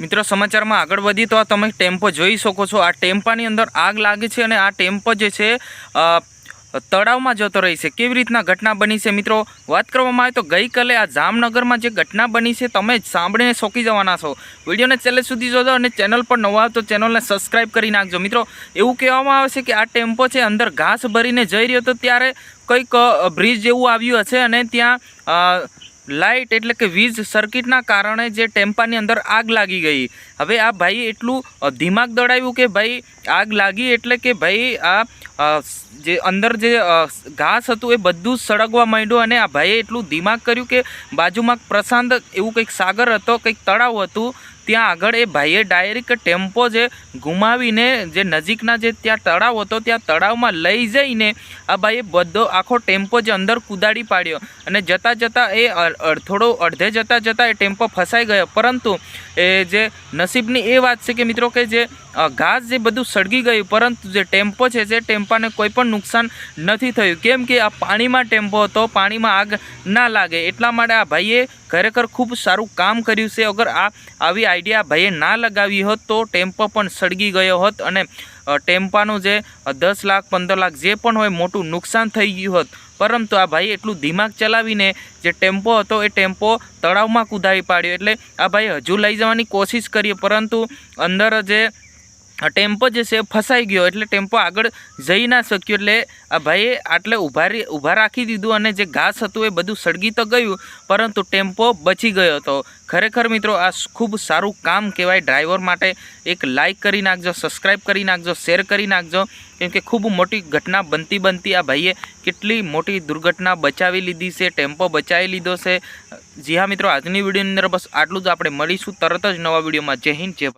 મિત્રો, સમાચારમાં આગળ વધી તો આ તમે ટેમ્પો જોઈ શકો છો. આ ટેમ્પાની અંદર આગ લાગે છે અને આ ટેમ્પો જે છે તળાવમાં જતો રહી છે. કેવી રીતના ઘટના બની છે? મિત્રો, વાત કરવામાં આવે તો ગઈકાલે આ જામનગરમાં જે ઘટના બની છે, તમે સાંભળીને શોકી જવાના છો. વિડીયોને છેલ્લે સુધી જોજો અને ચેનલ પર નવા તો ચેનલને સબસ્ક્રાઈબ કરી નાખજો. મિત્રો, એવું કહેવામાં આવે છે કે આ ટેમ્પો છે, અંદર ઘાસ ભરીને જઈ રહ્યો હતો, ત્યારે કંઈક બ્રિજ જેવું આવ્યું હશે અને ત્યાં લાઇટ એટલે કે વીજ સર્કિટના કારણે જે ટેમ્પાની અંદર આગ લાગી ગઈ. હવે આ ભાઈ એટલું દિમાગ દોડાવ્યું કે ભાઈ, આગ લાગી એટલે કે ભાઈ આ જે અંદર જે ઘાસ હતું એ બધું સળગવા માંડ્યું અને આ ભાઈએ એટલું દિમાગ કર્યું કે બાજુમાં પ્રશાંત એવું કંઈક સાગર હતો, કંઈક તળાવ હતું ત્યાં આગળ એ ભાઈએ ડાયરેક્ટ ટેમ્પો જે ગુમાવીને જે નજીકના જે ત્યાં તળાવ હતો, ત્યાં તળાવમાં લઈ જઈને આ ભાઈએ બધો આખો ટેમ્પો જે અંદર કુદાડી પાડ્યો અને જતાં જતાં એ થોડો અડધે જતાં જતાં એ ટેમ્પો ફસાઈ ગયો. પરંતુ એ જે નસીબની એ વાત છે કે મિત્રો કે જે ઘાસ જે બધું સળગી ગયું, પરંતુ જે ટેમ્પો છે, જે ટેમ્પાને કોઈ પણ નુકસાન નથી થયું. કેમ કે આ પાણીમાં ટેમ્પો હતો, પાણીમાં આગ ના લાગે. એટલા માટે આ ભાઈએ ખરેખર ખૂબ સારું કામ કર્યું છે. અગર આ આવી આઈડિયા ભાઈએ ના લગાવી હોત તો ટેમ્પો પણ સળગી ગયો હોત અને ટેમ્પાનું જે દસ લાખ, પંદર લાખ જે પણ હોય મોટું નુકસાન થઈ ગયું હોત. પરંતુ આ ભાઈ એટલું દિમાગ ચલાવીને જે ટેમ્પો હતો એ ટેમ્પો તળાવમાં કુદાવી પાડ્યો. એટલે આ ભાઈ હજુ લઈ જવાની કોશિશ કરી પરંતુ અંદર જે ટેમ્પો જે છે ફસાઈ ગયો એટલે ટેમ્પો આગળ જઈ ના શક્યો એટલે આ ભાઈએ આટલે ઊભા ઊભા રાખી દીધું અને જે ઘાસ હતું એ બધું સળગી તો ગયું, પરંતુ ટેમ્પો બચી ગયો હતો. ખરેખર મિત્રો, આ ખૂબ સારું કામ કહેવાય. ડ્રાઈવર માટે એક લાઇક કરી નાખજો સબસ્ક્રાઈબ કરી નાખજો શેર કરી નાખજો, કેમ કે ખૂબ મોટી ઘટના બનતી બનતી આ ભાઈએ કેટલી મોટી દુર્ઘટના બચાવી લીધી છે, ટેમ્પો બચાવી લીધો છે. જી હા મિત્રો, આજની વિડીયોની અંદર બસ આટલું જ. આપણે મળીશું તરત જ નવા વિડીયોમાં. જય હિન્દ, જય.